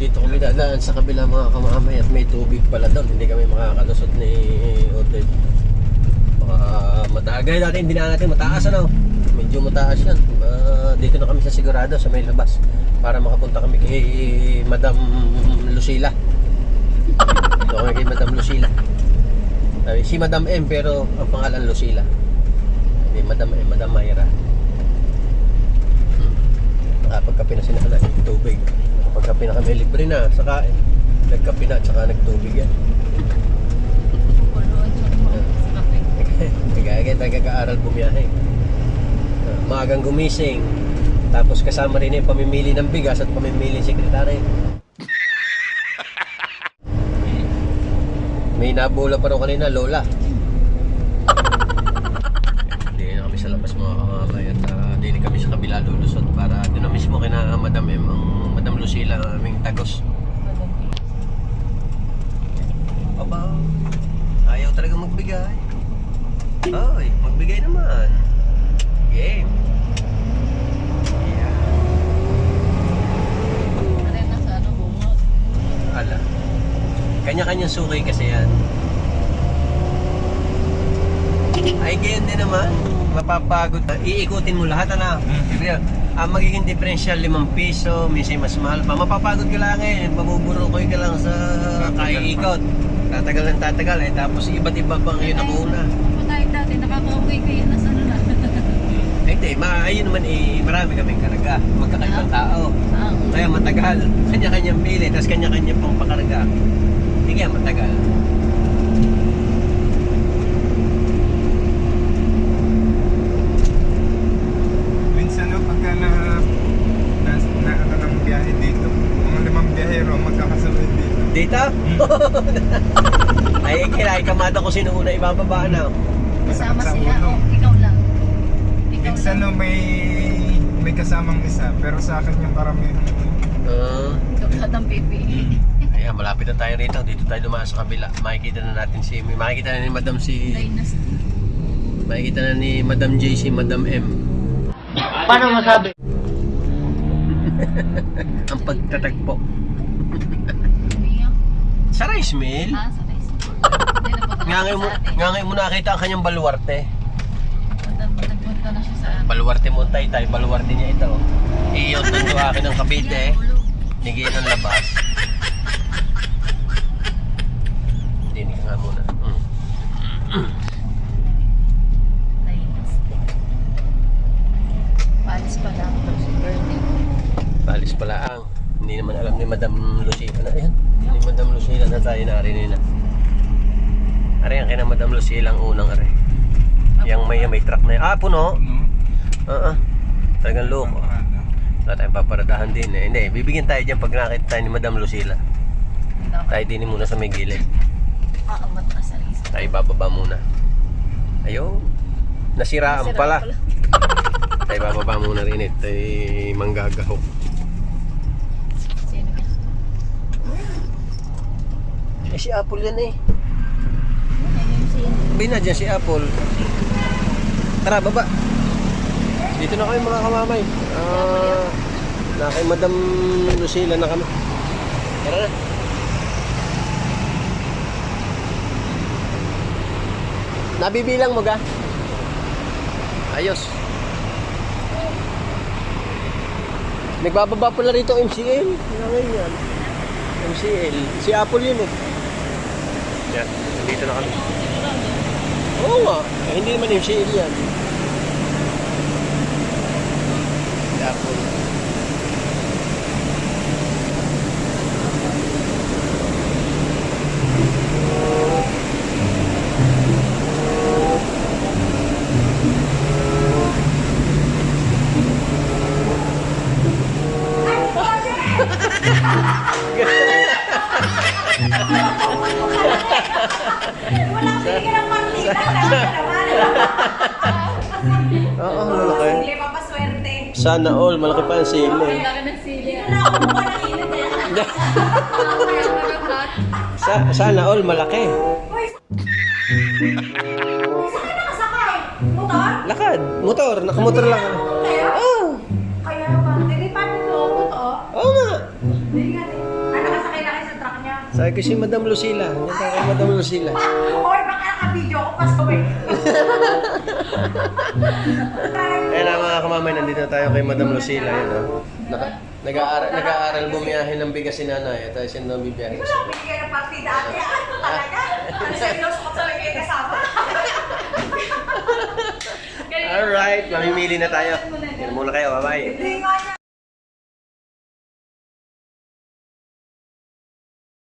dito kami dadaan sa kabila mga kamamay at may tubig pala doon. Hindi kami makakalusot ni Oded. Baka mataas. Gaya hindi na natin mataas ano. Medyo mataas yan. Ah, dito na kami sa sigurado sa may labas. Para makapunta kami kay Madam Lucila. Dito kami kay Madam Lucila. Sabi, si Madam M pero ang pangalan Lucila. Hindi Madam M, Madam Mayra. Hmm. Nakapagkape na sila na tubig. Nakapagkape na kami libre na sa kain. Nagkape na at saka nagtubig yan. Kaya kaya tayo kaka-aral bumiyahe. Maagang gumising. Tapos kasama rin yung pamimili ng bigas at pamimili ng sekretary. May nabula pa rin kanina, Lola. Hindi na kami sa labas mga kamamay at uh, hindi kami sa kabila lulusot para doon na mismo kina Madam M, ang Madam Lucila, ang aming tagos. Aba, ayaw talaga magbigay. Ay, magbigay naman. Game. Yeah. Ala. Kanya-kanyang sukay kasi yan. Ay, ganyan din naman. Mapapagod. Iikutin mo lahat, ano? Ibig ang magiging differential 5 piso, minsan mas mahal pa. Mapapagod ka lang eh. Mabuburokoy ka lang sa kaiikot. Tatagal ng tatagal eh. Tapos iba't iba pang yun ang una. Kung tayo dati, nakaka-uwi kayo na sa ano na. Eh, Hindi, ma ayun naman eh, marami kaming karga. Magkakaibang tao. Ah, Kaya matagal. Kanya-kanyang pili, tapos kanya-kanya pang pakarga. Hindi kaya matagal. Minsan no, pagka na, na, na ano ng biyahe dito, mga limang biyahero magkakasabay dito. Dito? Ay, kailangan kamada ko sino una ibababa na. Kasama Sa sila, ulo. o ikaw lang. Ikaw Minsan no, may may kasamang isa, pero sa akin yung karamihan. Uh, Lahat ng PPE. ayan, malapit na tayo rito. Dito tayo dumaan sa kabila. Makikita na natin si... Makikita na ni Madam si... Dynasty. Makikita na ni Madam J si Madam M. Paano masabi? Ang pagtatagpo. Sa rice mill? Ah, sa rice. Nga ngayon mo, nga ngayon mo nakita ang kanyang baluarte. Nagpunta na siya sa ano. Baluarte mo tay tay, baluarte niya ito. Iyon nando akin ng Cavite. Yan. Nigay ng labas. Dinig ka nga muna. Mm. Palis pa lang. Tapos birthday. Palis pala ang. Hindi naman alam ni Madam Lucila na. Ayan. Ni Madam Lucila na tayo na. Are ang kina Madam Lucila ang unang are. Yang may may truck na yun. Ah, puno. No? Oo. Talagang loko. Wala tayong paparadahan din eh. Hindi, bibigyan tayo dyan pag nakita tayo ni Madam Lucila. Tayo din muna sa may gilid. Aamat na sa rice. Tayo bababa muna. Ayun. Nasiraan pala. Tayo bababa muna rin ito. Ay manggagaho. Sino ka? Eh si Apple yan eh. Ayun sino. Bay na dyan si Apple. Tara, baba. Dito na kami mga kamamay. Ah, na kay Madam Lucila na kami. Tara na. Nabibilang mo ga? Ayos. Nagbababa pala rito MCL. Ngayon yan. MCL. Si Apple yun eh. Yan. Dito na kami. Oo nga. Eh, hindi naman MCL yan. Si Apple. Oo, malaki. Sili papaswerte. Sana all, malaki pa ang sili. Laki ng sili. Pa. Sa, sana all, malaki. Saan ka nakasakay? Motor? Lakad, motor, nakamotor lang. Pa oo Sabi ko si Madam Lucila. Yan tayo kay Madam Lucila. Hoy, baka naka-video ko pa sa way. Ayan na mga kamamay, nandito tayo kay Madam Lucila. Yan, oh. Naka, nag-aaral, nag-aaral bumiyahe ng bigas si nanay. At tayo siya nang bibiyahe. Wala, binigyan ng partida ate. Ano talaga? Ang seryoso ko talaga yung kasama. Alright, mamimili na tayo. Yan muna kayo, bye-bye. Hindi.